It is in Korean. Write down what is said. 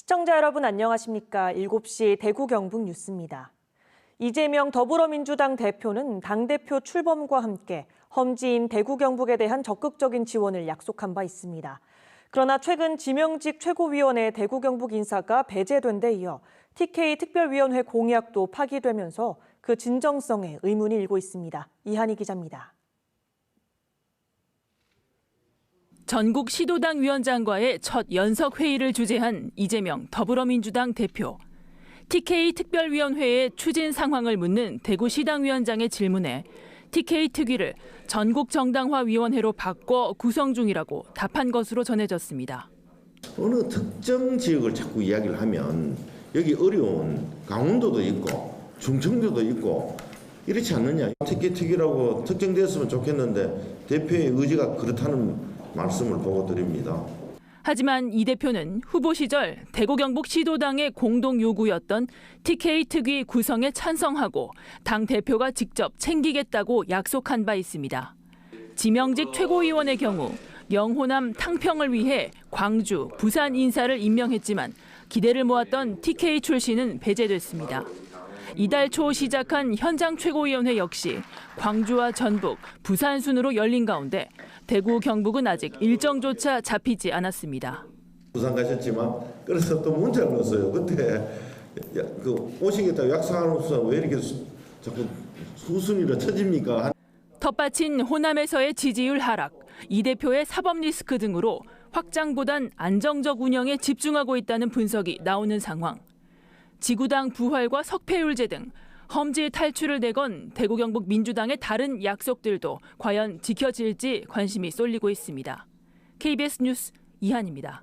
시청자 여러분 안녕하십니까? 7시 대구 경북 뉴스입니다. 이재명 더불어민주당 대표는 당대표 출범과 함께 험지인 대구 경북에 대한 적극적인 지원을 약속한 바 있습니다. 그러나 최근 지명직 최고위원회 대구 경북 인사가 배제된 데 이어 TK 특별위원회 공약도 파기되면서 그 진정성에 의문이 일고 있습니다. 이한희 기자입니다. 전국 시도당 위원장과의 첫 연석 회의를 주재한 이재명 더불어민주당 대표. TK 특별위원회의 추진 상황을 묻는 대구시당 위원장의 질문에 TK 특위를 전국 정당화 위원회로 바꿔 구성 중이라고 답한 것으로 전해졌습니다. 어느 특정 지역을 자꾸 이야기를 하면 여기 어려운 강원도도 있고 충청도도 있고 이렇지 않느냐 특기 특이라고 특정됐으면 좋겠는데 대표의 의지가 그렇다는 말씀을 보고 드립니다. 하지만 이 대표는 후보 시절 대구 경북 시도당의 공동 요구였던 TK 특위 구성에 찬성하고 당 대표가 직접 챙기겠다고 약속한 바 있습니다. 지명직 최고위원의 경우 영호남 탕평을 위해 광주, 부산 인사를 임명했지만 기대를 모았던 TK 출신은 배제됐습니다. 이달 초 시작한 현장 최고위원회 역시 광주와 전북, 부산 순으로 열린 가운데 대구, 경북은 아직 일정조차 잡히지 않았습니다. 부산 가셨지만 그래서 또 문자를 넣었어요. 그때 야, 그 오시겠다고 약속하면서 왜 이렇게 수, 자꾸 수순위로 쳐집니까? 텃밭인 호남에서의 지지율 하락, 이 대표의 사법 리스크 등으로 확장보단 안정적 운영에 집중하고 있다는 분석이 나오는 상황. 지구당 부활과 석패율제 등 험지 탈출을 내건 대구 경북 민주당의 다른 약속들도 과연 지켜질지 관심이 쏠리고 있습니다. KBS 뉴스 이한입니다.